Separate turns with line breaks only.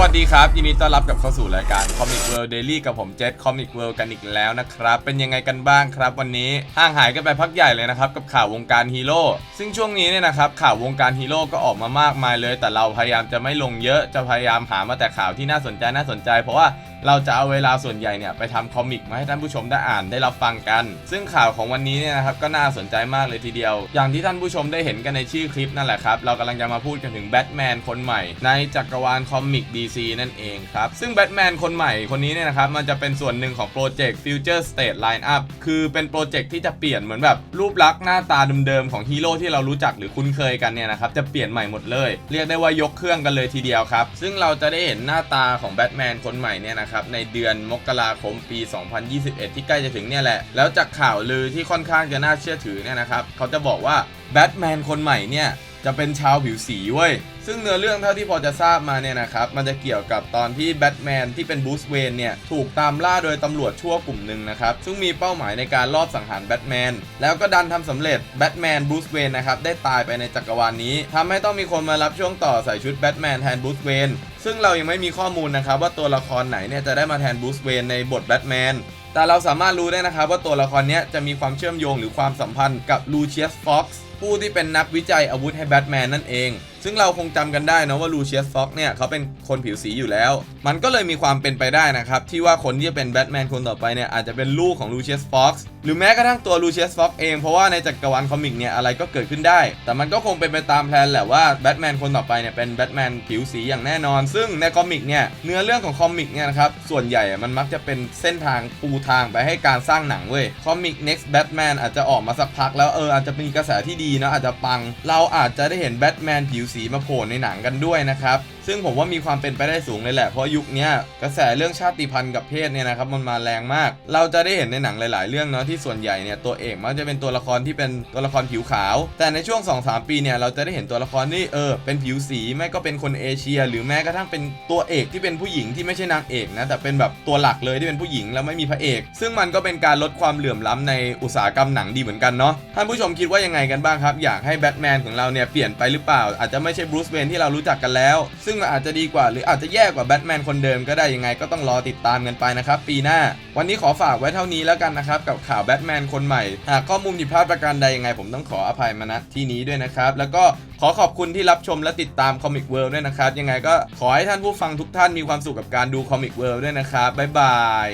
วัสดีครับ ยินดีต้อนรับกลับเข้าสู่รายการ Comic World Daily กับผมเจษ Comic World กันอีกแล้วนะครับ เป็นยังไงกันบ้างครับ วันนี้ห่างหายกันไปพักใหญ่เลยนะครับ กับข่าววงการฮีโร่ซึ่งช่วงนี้เนี่ยนะครับข่าววงการฮีโร่ก็ออกมามากมายเลย แต่เราพยายามจะไม่ลงเยอะจะพยายามหามาแต่ข่าวที่น่าสนใจน่าสนใจ เพราะว่า เราจะเอาเวลาส่วนใหญ่เนี่ยไปทำคอมิกมาให้ท่านผู้ชมได้อ่านได้รับฟังกัน ซึ่งข่าวของวันนี้เนี่ยนะครับก็น่าสนใจมากเลยทีเดียว อย่างที่ท่านผู้ชมได้เห็นกันในชื่อคลิปนั่นแหละครับ เรากำลังจะมาพูดกันถึงแบทแมนคนใหม่ ในจักรวาลคอมิก DC นั่นเองครับ ซึ่งแบทแมนคนใหม่คนนี้เนี่ยนะครับมันจะเป็นส่วนหนึ่งของโปรเจกต์ Future State Lineup คือเป็นโปรเจกต์ที่จะเปลี่ยนเหมือนแบบรูปลักษณ์หน้าตาเดิมๆของฮีโร่ที่เรารู้จักหรือคุ้นเคยกันเนี่ยนะครับจะเปลี่ยนใหม่หมดเลย เรียกได้ว่ายกเครื่องกันเลยทีเดียวครับซึ่งเราจะได้เห็นหน้าตาของแบทแมนคนใหม่เนี่ยนะครับในเดือนมกราคมปี 2021 ที่ใกล้จะถึงเนี่ยแหละ แล้วจากข่าวลือที่ค่อนข้างจะน่าเชื่อถือเนี่ยนะครับเขาจะบอกว่าแบทแมนคนใหม่เนี่ย จะเป็นชาวผิวสีเว้ย ซึ่งเนื้อเรื่องเท่าที่พอจะทราบมาเนี่ยนะครับ มันจะเกี่ยวกับตอนที่แบทแมนที่เป็นบูสเวนเนี่ย ถูกตามล่าโดยตำรวจชั่วกลุ่มหนึ่งนะครับ ซึ่งมีเป้าหมายในการลอบสังหารแบทแมน แล้วก็ดันทำสำเร็จแบทแมนบูสเวนนะครับ ได้ตายไปในจักรวาลนี้ทำให้ต้องมีคนมารับช่วงต่อใส่ชุดแบทแมนแทนบูสเวนซึ่งเรายังไม่มีข้อมูลนะครับว่าตัวละครไหนเนี่ยจะได้มาแทนบูสเวนในบทแบทแมนแต่เราสามารถรู้ได้นะครับว่าตัวละครนี้จะมีความเชื่อมโยงหรือความสัมพันธ์กับลูเชียสฟ็อกซ์ ผู้ที่เป็นนักวิจัยอาวุธให้แบทแมนนั่นเอง ซึ่งเราคงจำกันได้นะว่าลูเชียสฟ็อกซ์เนี่ยเขาเป็นคนผิวสีอยู่แล้ว มันก็เลยมีความเป็นไปได้นะครับที่ว่าคนที่จะเป็นแบทแมนคนต่อไปเนี่ยอาจจะเป็นลูกของลูเชียสฟ็อกซ์หรือแม้กระทั่งตัวลูเชียสฟ็อกซ์เองเพราะว่าในจักรวาลคอมิกเนี่ยอะไรก็เกิดขึ้นได้ แต่มันก็คงเป็นไปตามแพลนแหละว่าแบทแมนคนต่อไปเนี่ยเป็นแบทแมนผิวสีอย่างแน่นอน ซึ่งในคอมิกเนี่ยเนื้อเรื่องของคอมิกเนี่ยนะครับส่วนใหญ่มันมักจะเป็นเส้นทางปูทางไปให้การสร้างหนังเว้ยคอมิก next Batman อาจจะออกมาสักพักแล้วเอออาจจะมีกระแสที่ดีนะอาจจะปัง เราอาจจะได้เห็นแบทแมนผิวสีมาโผล่ในหนังกันด้วยนะครับซึ่งผมว่ามีความเป็นไปได้สูงเลยแหละ เพราะยุคนี้กระแสเรื่องชาติพันธุ์กับเพศเนี่ยนะครับมันมาแรงมาก เราจะได้เห็นในหนังหลาย ๆ เรื่องเนาะที่ส่วนใหญ่เนี่ยตัวเอกมักจะเป็นตัวละครที่เป็นตัวละครผิวขาว แต่ในช่วง 2-3 ปีเนี่ยเราจะได้เห็นตัวละครที่เออเป็นผิวสีไม่ก็เป็นคนเอเชีย หรือแม้กระทั่งเป็นตัวเอกที่เป็นผู้หญิงที่ไม่ใช่นางเอกนะแต่เป็นแบบตัวหลักเลยที่เป็นผู้หญิงแล้วไม่มีพระเอก ซึ่งมันก็เป็นการลดความเหลื่อมล้ำในอุตสาหกรรมหนังดีเหมือนกันเนาะท่านผู้ชมคิดว่ายังไงกันบ้างครับอยากให้แบทแมนของเราเนี่ยเปลี่ยนไปหรือเปล่าอาจจะไม่ใช่บรูซเวนที่เรารู้จักกันแล้วซึ่งมันอาจจะดีกว่าหรืออาจจะแย่กว่าแบทแมนคนเดิมก็ได้ยังไงก็ต้องรอติดตามกันไปนะครับปีหน้า วันนี้ขอฝากไว้เท่านี้แล้วกันนะครับกับข่าวแบทแมนคนใหม่ หากข้อมูลผิดพลาดประการใดยังไง ผมต้องขออภัยมาณที่นี้ด้วยนะครับแล้วก็ขอขอบคุณที่รับชมและติดตาม Comic World ด้วยนะครับ ยังไงก็ขอให้ท่านผู้ฟังทุกท่านมีความสุขกับการดู Comic World ด้วยนะครับบ๊ายบาย